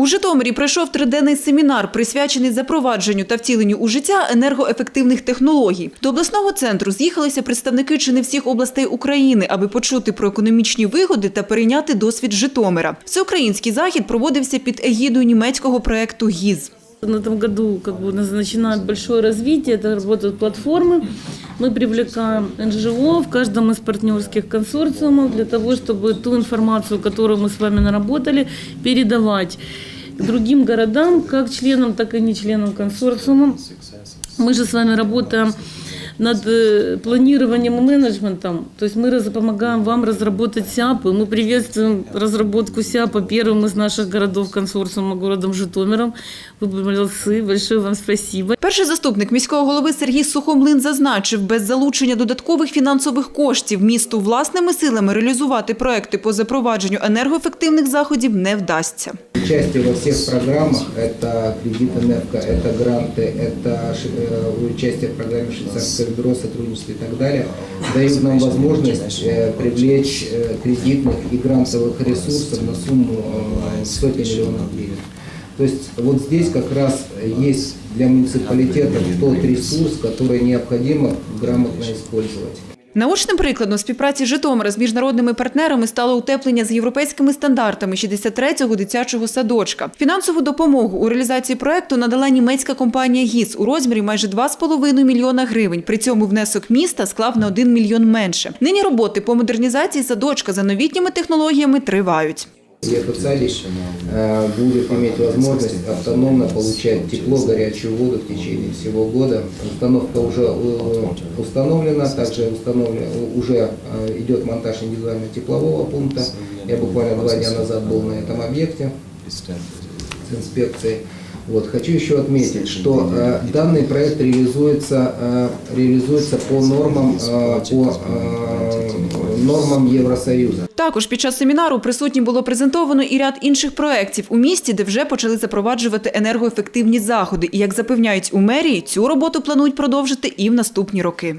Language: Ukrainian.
У Житомирі пройшов триденний семінар, присвячений запровадженню та втіленню у життя енергоефективних технологій. До обласного центру з'їхалися представники чи не всіх областей України, аби почути про економічні вигоди та перейняти досвід Житомира. Всеукраїнський захід проводився під егідою німецького проекту ГІЗ. На этом году как бы, у нас начинает большое развитие, это работают платформы. Мы привлекаем НЖО в каждом из партнерских консорциумов для того, чтобы ту информацию, которую мы с вами наработали, передавать другим городам, как членам, так и не членам консорциума. Мы же с вами работаем над э, планированием и менеджментом. То есть мы раз- помогаем вам разработать СЯПы. Мы приветствуем разработку СЯПа первым из наших городов консорциума городом Житомиром. Вы молодцы, большое вам спасибо. Перший заступник міського голови Сергій Сухомлин зазначив, без залучення додаткових фінансових коштів місту власними силами реалізувати проекти по запровадженню енергоефективних заходів не вдасться. Участие во всех программах, это кредит энерго, это гранты, это ши- э, участие в программе швейцарское бюро, сотрудничество и так далее, дают нам возможность э, привлечь э, кредитных и грантовых ресурсов на сумму э, сотни миллионов гривен. То есть вот здесь как раз есть для муниципалитетов тот ресурс, который необходимо грамотно использовать. Наочним прикладом співпраці Житомира з міжнародними партнерами стало утеплення з європейськими стандартами 63-го дитячого садочка. Фінансову допомогу у реалізації проекту надала німецька компанія ГІС у розмірі майже 2,5 мільйона гривень. При цьому внесок міста склав на 1 мільйон менше. Нині роботи по модернізації садочка за новітніми технологіями тривають. Садик э, будет иметь возможность автономно получать тепло, горячую воду в течение всего года. Установка уже э, установлена, также установлен, уже э, идет монтаж индивидуального теплового пункта. Я буквально два дня назад был на этом объекте с инспекцией. Вот. Хочу еще отметить, что данный проект реализуется, реализуется по нормам, по нормам Євросоюзу. Також під час семінару присутні було презентовано і ряд інших проєктів у місті, де вже почали запроваджувати енергоефективні заходи. І як запевняють у мерії, цю роботу планують продовжити і в наступні роки.